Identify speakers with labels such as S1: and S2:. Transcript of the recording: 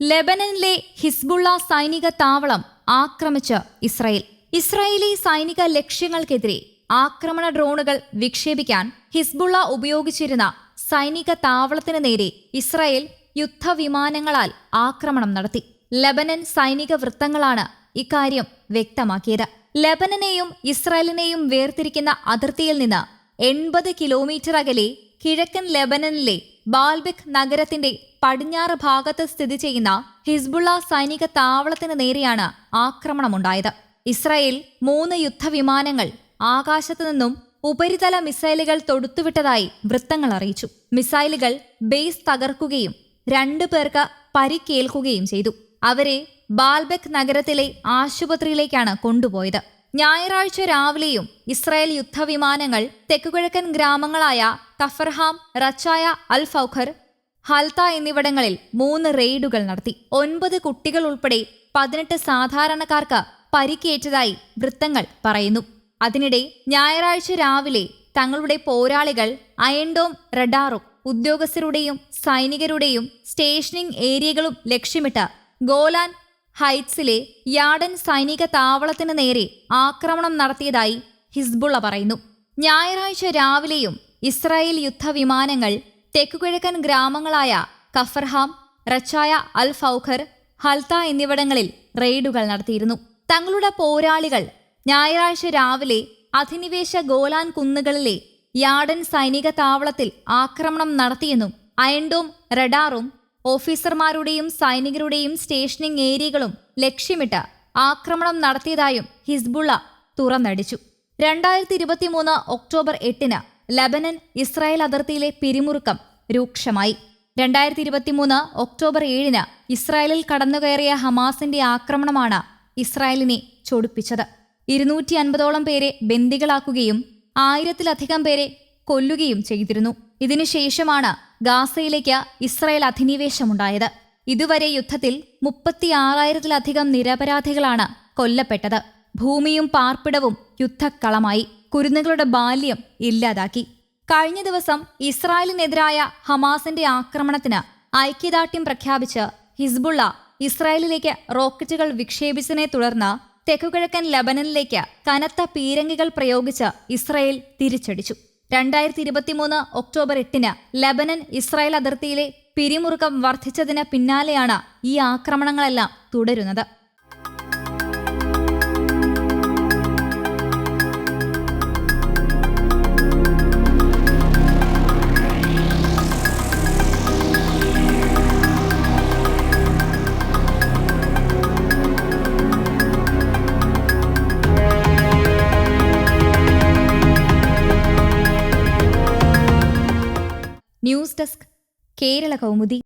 S1: ലെബനനിലെ Hezbollah സൈനിക താവളം ആക്രമിച്ച് ഇസ്രായേൽ. ഇസ്രായേലി സൈനിക ലക്ഷ്യങ്ങൾക്കെതിരെ ആക്രമണ ഡ്രോണുകൾ വിക്ഷേപിക്കാൻ ഹിസ്ബുള്ള ഉപയോഗിച്ചിരുന്ന സൈനിക താവളത്തിന് നേരെ ഇസ്രായേൽ യുദ്ധവിമാനങ്ങളാൽ ആക്രമണം നടത്തി. ലബനൻ സൈനിക വൃത്തങ്ങളാണ് ഇക്കാര്യം വ്യക്തമാക്കിയത്. ലബനനെയും ഇസ്രായേലിനെയും വേർതിരിക്കുന്ന അതിർത്തിയിൽ നിന്ന് എൺപത് കിലോമീറ്റർ അകലെ കിഴക്കൻ ലെബനനിലെ ബാൽബെക് നഗരത്തിന്റെ പടിഞ്ഞാറ് ഭാഗത്ത് സ്ഥിതി ചെയ്യുന്ന ഹിസ്ബുള്ള സൈനിക താവളത്തിന് നേരെയാണ് ആക്രമണമുണ്ടായത്. ഇസ്രായേൽ മൂന്ന് യുദ്ധവിമാനങ്ങൾ ആകാശത്തു നിന്നും ഉപരിതല മിസൈലുകൾ തൊടുത്തുവിട്ടതായി വൃത്തങ്ങൾ അറിയിച്ചു. മിസൈലുകൾ ബേസ് തകർക്കുകയും രണ്ടു പേർക്ക് പരിക്കേൽക്കുകയും ചെയ്തു. അവരെ ബാൽബെക് നഗരത്തിലെ ആശുപത്രിയിലേക്കാണ് കൊണ്ടുപോയത്. ഞായറാഴ്ച രാവിലെയും ഇസ്രായേൽ യുദ്ധവിമാനങ്ങൾ തെക്കുകിഴക്കൻ ഗ്രാമങ്ങളായ തഫർഹാം റച്ചായ അൽ ഫൗഖർ ഹൽത്ത എന്നിവിടങ്ങളിൽ മൂന്ന് റെയ്ഡുകൾ നടത്തി. ഒൻപത് കുട്ടികൾ ഉൾപ്പെടെ പതിനെട്ട് സാധാരണക്കാർക്ക് പരിക്കേറ്റതായി വൃത്തങ്ങൾ പറയുന്നു. അതിനിടെ ഞായറാഴ്ച രാവിലെ തങ്ങളുടെ പോരാളികൾ അയൺഡോം റഡാറും ഉദ്യോഗസ്ഥരുടെയും സൈനികരുടെയും സ്റ്റേഷനിംഗ് ഏരിയകളും ലക്ഷ്യമിട്ട് ഗോലാൻ ഹൈറ്റ്സിലെ യാഡൻ സൈനിക താവളത്തിന് നേരെ ആക്രമണം നടത്തിയതായി ഹിസ്ബുള്ള പറയുന്നു. ഞായറാഴ്ച രാവിലെയും ഇസ്രായേൽ യുദ്ധവിമാനങ്ങൾ തെക്കുകിഴക്കൻ ഗ്രാമങ്ങളായ കഫർഹാം റച്ചായ അൽ ഫൗഖർ ഹൽത്ത എന്നിവിടങ്ങളിൽ റെയ്ഡുകൾ നടത്തിയിരുന്നു. തങ്ങളുടെ പോരാളികൾ ഞായറാഴ്ച രാവിലെ അധിനിവേശ ഗോലാൻ കുന്നുകളിലെ യാഡൻ സൈനിക താവളത്തിൽ ആക്രമണം നടത്തിയെന്നും അയൻഡോം റഡാറും ഓഫീസർമാരുടെയും സൈനികരുടെയും സ്റ്റേഷനിംഗ് ഏരിയകളും ലക്ഷ്യമിട്ട് ആക്രമണം നടത്തിയതായും ഹിസ്ബുള്ള തുറന്നടിച്ചു. രണ്ടായിരത്തി ഇരുപത്തിമൂന്ന് ഒക്ടോബർ എട്ടിന് ലബനൻ ഇസ്രായേൽ അതിർത്തിയിലെ പിരിമുറുക്കം രൂക്ഷമായി. രണ്ടായിരത്തി ഇരുപത്തിമൂന്ന് ഒക്ടോബർ ഏഴിന് ഇസ്രായേലിൽ കടന്നുകയറിയ ഹമാസിന്റെ ആക്രമണമാണ് ഇസ്രായേലിനെ ചൊടിപ്പിച്ചത്. ഇരുന്നൂറ്റി അൻപതോളം പേരെ ബന്ദികളാക്കുകയും ആയിരത്തിലധികം പേരെ കൊല്ലുകയും ചെയ്തിരുന്നു. ഇതിനുശേഷമാണ് ഗാസയിലേക്ക് ഇസ്രായേൽ അധിനിവേശമുണ്ടായത്. ഇതുവരെ യുദ്ധത്തിൽ മുപ്പത്തിയാറായിരത്തിലധികം നിരപരാധികളാണ് കൊല്ലപ്പെട്ടത്. ഭൂമിയും പാർപ്പിടവും യുദ്ധക്കളമായി. കുരുന്നുകളുടെ ബാല്യം ഇല്ലാതാക്കി. കഴിഞ്ഞ ദിവസം ഇസ്രായേലിനെതിരായ ഹമാസിന്റെ ആക്രമണത്തിന് ഐക്യദാർഢ്യം പ്രഖ്യാപിച്ച് ഹിസ്ബുള്ള ഇസ്രായേലിലേക്ക് റോക്കറ്റുകൾ വിക്ഷേപിച്ചതിനെ തുടർന്ന് തെക്കുകിഴക്കൻ ലബനനിലേക്ക് കനത്ത പീരങ്കികൾ പ്രയോഗിച്ച് ഇസ്രായേൽ തിരിച്ചടിച്ചു. രണ്ടായിരത്തി ഇരുപത്തിമൂന്ന് ഒക്ടോബർ എട്ടിന് ലബനൻ ഇസ്രായേൽ അതിർത്തിയിലെ പിരിമുറുക്കം വർദ്ധിച്ചതിന് പിന്നാലെയാണ് ഈ ആക്രമണങ്ങളെല്ലാം തുടരുന്നത്. ഡെസ്ക് കേരള കൗമുദി